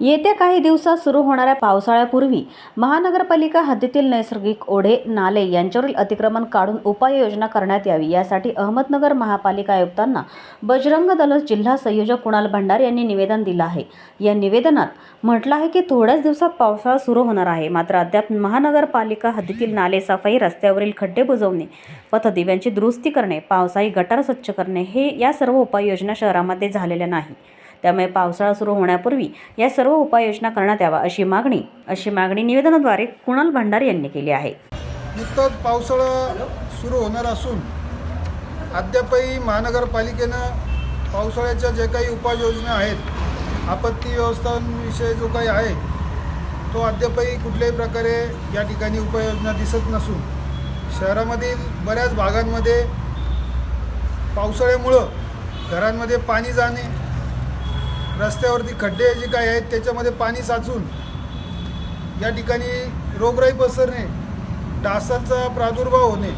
येत्या काही दिवसात सुरू होणाऱ्या पावसाळ्यापूर्वी महानगरपालिका हद्दीतील नैसर्गिक ओढे नाले यांच्यावरील अतिक्रमण काढून उपाययोजना करण्यात यावी. यासाठी अहमदनगर महापालिका आयुक्तांना बजरंग दल जिल्हा संयोजक कुणाल भंडार यांनी निवेदन दिलं आहे. या निवेदनात म्हटलं आहे की थोड्याच दिवसात पावसाळा सुरू होणार आहे. मात्र अद्याप महानगरपालिका हद्दीतील नाले सफाई रस्त्यावरील खड्डे बुजवणे पथदिव्यांची दुरुस्ती करणे पावसाळी गटार स्वच्छ करणे हे या सर्व उपाययोजना शहरामध्ये झालेल्या नाही. त्यामुळे पावसाळा सुरू होण्यापूर्वी या सर्व उपाययोजना करण्यात यावा अशी मागणी अशी मागणी निवेदनाद्वारे कुणाल भंडारी यांनी केली आहे. नुकतंच पावसाळा सुरू होणार असून अद्यापही महानगरपालिकेनं पावसाळ्याच्या जे काही उपाययोजना आहेत आपत्ती व्यवस्थांविषयी जो काही आहे तो अद्यापही कुठल्याही प्रकारे या ठिकाणी उपाययोजना दिसत नसून शहरामधील बऱ्याच भागांमध्ये पावसाळ्यामुळं घरांमध्ये पाणी जाणे रस्त्यावरती खड्डे जे काही आहेत त्याच्यामध्ये पाणी साचून या ठिकाणी रोगराई पसरणे डासांचा प्रादुर्भाव होणे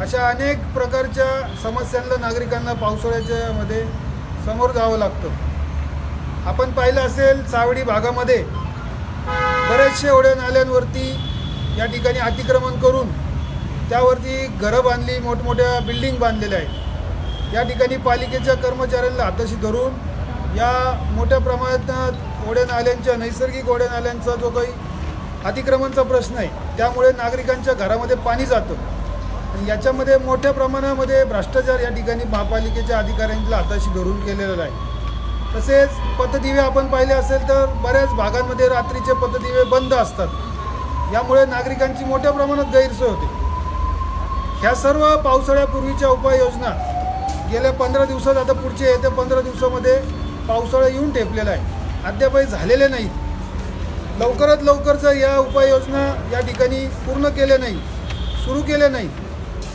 अशा अनेक प्रकारच्या समस्यांना नागरिकांना पावसाळ्याच्या मध्ये समोर जावं लागतं. आपण पाहिलं असेल सावडी भागामध्ये बरेचसे ओढ्या नाल्यांवरती या ठिकाणी अतिक्रमण करून त्यावरती घरं बांधली मोठमोठ्या बिल्डिंग बांधलेल्या आहेत. या ठिकाणी पालिकेच्या कर्मचाऱ्यांना हाताशी धरून या मोठ्या प्रमाणात ओढ्या नाल्यांच्या नैसर्गिक ओढ्या नाल्यांचा जो काही अतिक्रमणचा प्रश्न आहे त्यामुळे नागरिकांच्या घरामध्ये पाणी जातं. आणि याच्यामध्ये मोठ्या प्रमाणामध्ये भ्रष्टाचार या ठिकाणी महापालिकेच्या अधिकाऱ्यांच्या हाताशी धरून केलेला आहे. तसेच पथदिवे आपण पाहिले असेल तर बऱ्याच भागांमध्ये रात्रीचे पथदिवे बंद असतात. यामुळे नागरिकांची मोठ्या प्रमाणात गैरसोय होते. ह्या सर्व पावसाळ्यापूर्वीच्या उपाययोजना गेल्या पंधरा दिवसात आता पुढच्या येत्या पंधरा दिवसामध्ये पावसाळा येऊन ठेपलेला आहे. अद्यापही झालेले नाहीत. लवकरात लवकर जर या उपाययोजना या ठिकाणी पूर्ण केल्या नाही सुरू केल्या नाही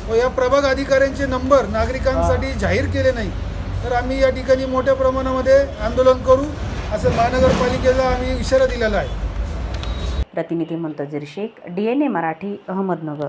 व या प्रभाग अधिकाऱ्यांचे नंबर नागरिकांसाठी जाहीर केले नाही. तर आम्ही या ठिकाणी मोठ्या प्रमाणामध्ये आंदोलन करू असं महानगरपालिकेला आम्ही इशारा दिलेला आहे. प्रतिनिधी Muntazir Shaikh D N A Marathi Ahmednagar.